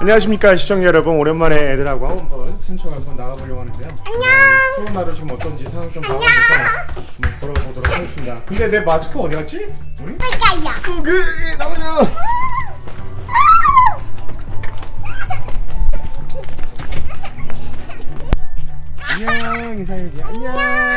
안녕하십니까 시청자 여러분. 오랜만에 애들하고 한번 산책 한번 나가보려고 하는데요. 안녕. 코로나로 지금 어떤지 상황 좀 봐가면서 한번 걸어보도록 하겠습니다. 근데 내 마스크 어디 갔지? 우리? 빨간이야. 어, 그 나오자. 안녕 인사해야지. 안녕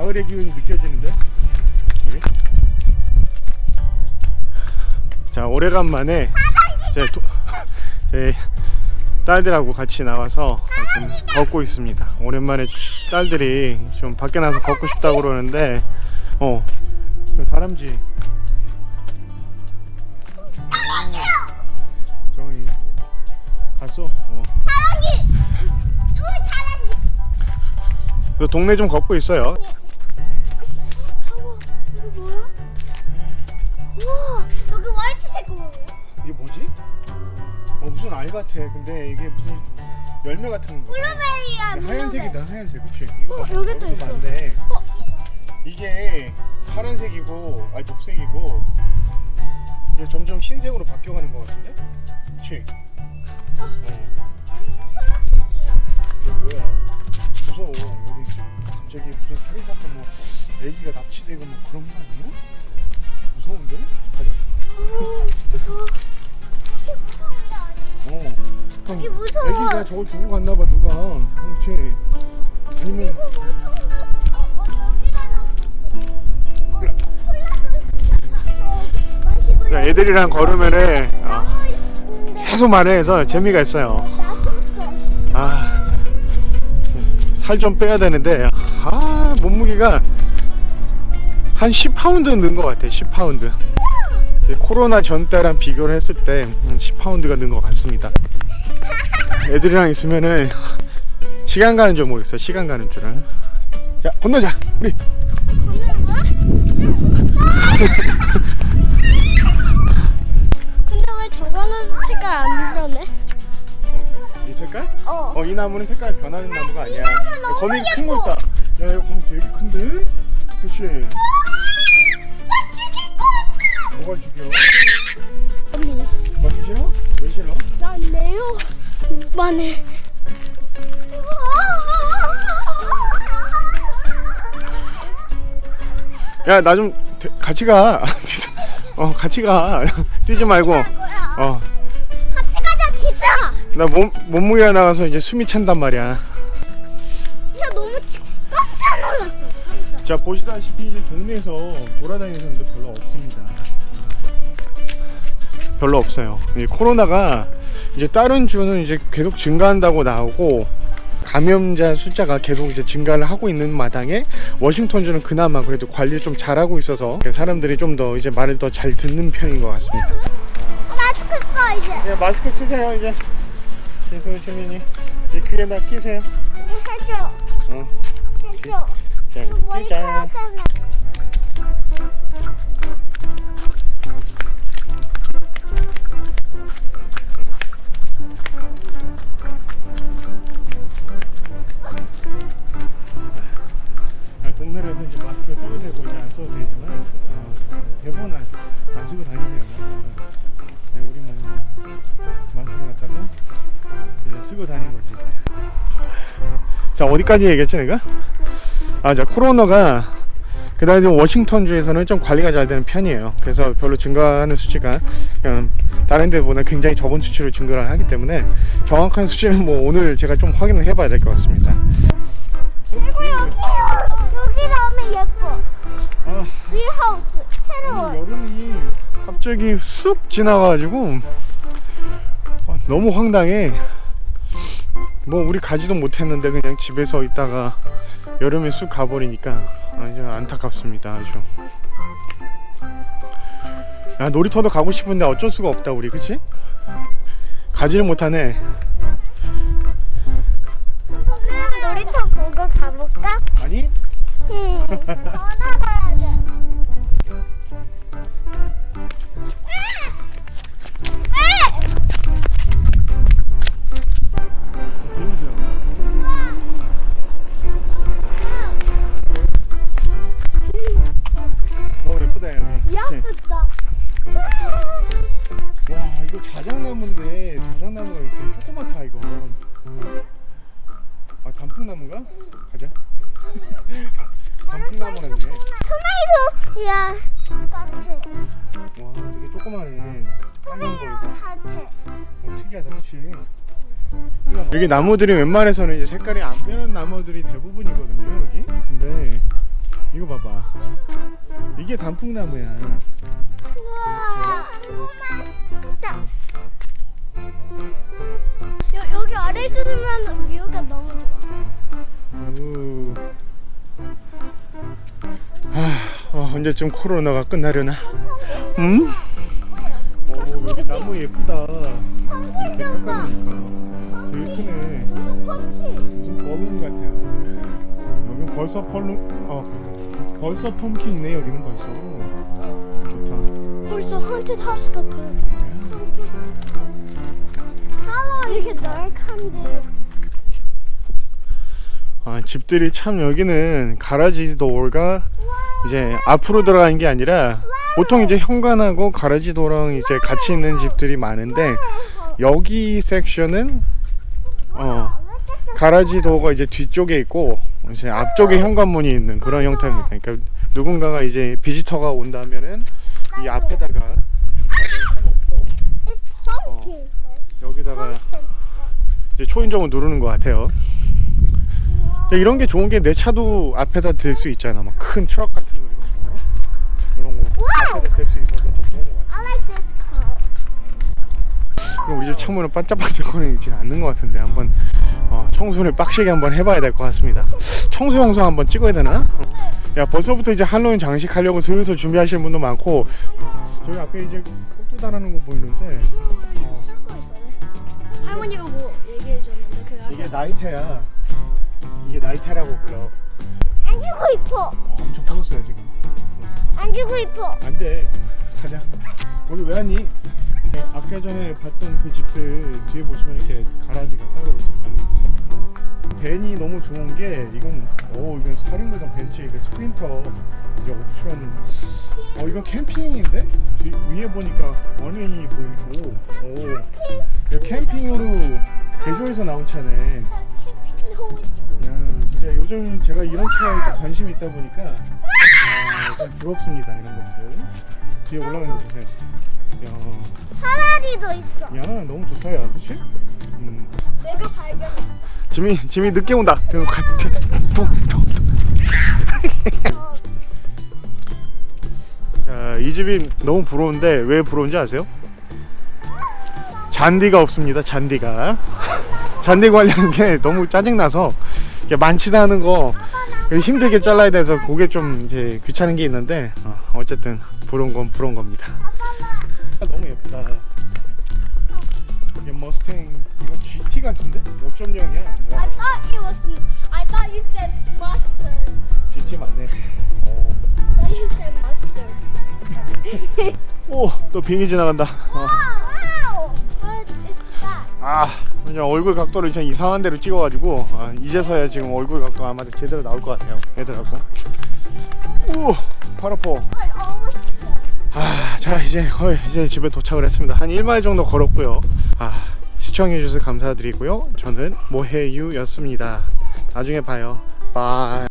가을의 기운이 느껴지는데? 여기? 자 오래간만에 제, 도, 제 딸들하고 같이 나와서 좀 걷고 있습니다. 오랜만에 딸들이 좀 밖에 나서 걷고 싶다고 그러는데 어저 다람쥐. 갔어? 어. 그 동네 좀 걷고 있어요 뭐야? 우와, 여기 화이트색 뭐예요? 이게 뭐지? 어 무슨 알 같아. 근데 이게 무슨 열매 같은 거. 블루베리야. 이게 하얀색이다. 하얀색. 그치? 이거 봐. 어, 여기 또 이것도 있어. 많네. 어. 이게 파란색이고 아니 녹색이고 이제 점점 흰색으로 바뀌어가는 것 같은데? 그치? 어. 이게 뭐야? 무서워. 여기 갑자기 무슨 살인 사건 뭐 애기가 납치되고 뭐 그런 거 아니야? 무서운데? 가자. 어. 이게 무서워. 애기가 저걸 두고 갔나 봐 누가. 그렇지. 아니면. 어, 어, 여기다 놨었어. 마시고 애들이랑 걸으면은 어, 있는데 계속 말을 해서 재미가 있어요. 놔뒀어. 아, 살 좀 빼야 되는데 아 몸무게가 한 10파운드 는 것 같아. 10파운드. 코로나 전 때랑 비교를 했을 때 10파운드가 는 것 같습니다. 애들이랑 있으면은 시간 가는 줄 모르겠어. 시간 가는 줄은. 자 건너자 우리. 근데 왜 저거는 색깔 안 변해? 어, 이 색깔? 어. 어 이 나무는 색깔 변하는 나무가 아니야. 거미 큰 거. 있다. 야 이거 거미 되게 큰데? 그렇지. 나 죽일 것 뭐가 죽여? 같아. 언니, 거미 싫어? 왜 싫어? 난 내요. 만해. 야 나 좀 같이 가. 어 같이 가. 뛰지 말고. 어. 같이 가자, 진짜. 나 몸 몸무게가 나가서 이제 숨이 찬단 말이야. 자 보시다시피 이제 동네에서 돌아다니는 사람들 별로 없습니다. 별로 없어요. 이 코로나가 이제 다른 주는 이제 계속 증가한다고 나오고 감염자 숫자가 계속 이제 증가를 하고 있는 마당에 워싱턴주는 그나마 그래도 관리를 좀 잘하고 있어서 사람들이 좀 더 이제 말을 더 잘 듣는 편인 것 같습니다. 마스크 써 이제. 네, 마스크 쓰세요 이제. 계속 시민이 이 귀에다 끼세요. 해줘. 어. 해줘. 파랗잖아. 아, 동네에서 이제 마스크를 써도 되고 이제 안 써도 되지만 어, 대부분 안, 안 쓰고 다니세요. 어. 네, 우리 뭐 마스크 갖다가 쓰고 다니는 거지. 자 어디까지 얘기했지 내가? 아, 자 코로나가 그다음에 워싱턴 주에서는 좀 관리가 잘 되는 편이에요. 그래서 별로 증가하는 수치가 다른 데보다 굉장히 적은 수치로 증가를 하기 때문에 정확한 수치는 뭐 오늘 제가 좀 확인을 해봐야 될 것 같습니다. 그리고 여기 여기 나오면 예뻐. 아, 위하우스 새로워. 오늘 여름이 갑자기 쑥 지나가지고 아, 너무 황당해. 뭐 우리 가지도 못했는데 그냥 집에서 있다가 여름에 쑥 가버리니까 아주 안타깝습니다 아주. 야 놀이터도 가고 싶은데 어쩔 수가 없다 우리 그치? 가지를 못하네. 놀이터 보고 가볼까? 아니? 응. 자작나무가 이렇게 조그맣다 이거. 아 단풍나무인가? 가자. 단풍나무라네. 토마토 야 같아. 와 되게 조그마네. 빨간 거 이거. 같아. 어, 특이하다 그치? 여기 나무들이 웬만해서는 이제 색깔이 안 변한 나무들이 대부분이거든요 여기 근데 이거 봐봐 이게 단풍나무야 우와. 자. 있으면 뷰가 너무 좋아. 우. 아, 어, 언제쯤 코로나가 끝나려나? 음? 오 여기 나무 예쁘다 이렇게 깎아놓으니까 되게 크네 무슨 펌킨? 무슨 버른 같아요. 여기 벌써 펄룬 어 벌써 펌킨이네 여기는 벌써 좋다. 벌써 헌티드 하우스 같아. 할 로 이게 넓한데. 아 집들이 참 여기는 가라지 도어가 이제 앞으로 들어가는 게 아니라 보통 이제 현관하고 가라지 도어랑 이제 같이 있는 집들이 많은데 여기 섹션은 어 가라지 도어가 이제 뒤쪽에 있고 이제 앞쪽에 현관문이 있는 그런 형태입니다. 그러니까 누군가가 이제 비지터가 온다면은 이 앞에다가 주차를 해놓고 펌킨. 여기다가 초인종을 누르는 것 같아요. 이런 게 좋은 게 내 차도 앞에다 댈수 있잖아. 막 큰 트럭 같은 거 이런 거. 이런 거 앞에다 댈 수 있어서 더 좋은 것 같아. 그럼 우리 집 창문은 반짝반짝거리지 않는 것 같은데 한번 어, 청소를 빡시게 한번 해봐야 될 것 같습니다. 청소 영상 한번 찍어야 되나? 야 벌써부터 이제 할로윈 장식하려고 슬슬 준비하시는 분도 많고 저기 앞에 이제 꽃도 달아놓은 거 보이는데 나이테야. 이게 나이테라고 불러. 안 주고 싶어. 어, 엄청 커졌어요 지금. 안 주고 싶어. 안 돼. 가자. 거기 왜 왔니? 네, 아까 전에 봤던 그 집들 뒤에 보시면 이렇게 가라지가 따로 이렇게 달려 있습니다. 벤이 너무 좋은 게 이건 오 이건 사륜구동 벤츠 이거 스프린터 이제 옵션 어 이건 캠핑인데 뒤, 위에 보니까 원웨이 보이고 오 이거 캠핑으로 개조해서 나온 차네. 야 진짜 요즘 제가 이런 차에 또 관심이 있다 보니까 아, 좀 부럽습니다 이런 것들 뒤에 올라가는 거 보세요 야, 하나리도 있어. 야 너무 좋다 야 그치? 음. 내가 발견했어. 지미 지미 늦게 온다 동, 동, 동. 자 이 집이 너무 부러운데 왜 부러운지 아세요? 잔디가 없습니다 잔디가 잔디 관리하는 게 너무 짜증 나서 이게 많지도 않은 거 힘들게 잘라야 돼서 그게 좀 이제 귀찮은 게 있는데 어, 어쨌든 부러운 건 부러운 겁니다 비행기 지나간다 어. 아 그냥 얼굴 각도를 좀 이상한 데로 찍어가지고 아, 이제서야 지금 얼굴 각도 아마 제대로 나올 것 같아요 애들하고 오 팔 아파 I almost said. 아, 자 이제 거의 이제 집에 도착을 했습니다. 한 1마일 정도 걸었고요. 아, 시청해 주셔서 감사드리고요. 저는 모해유였습니다. 나중에 봐요. 바이.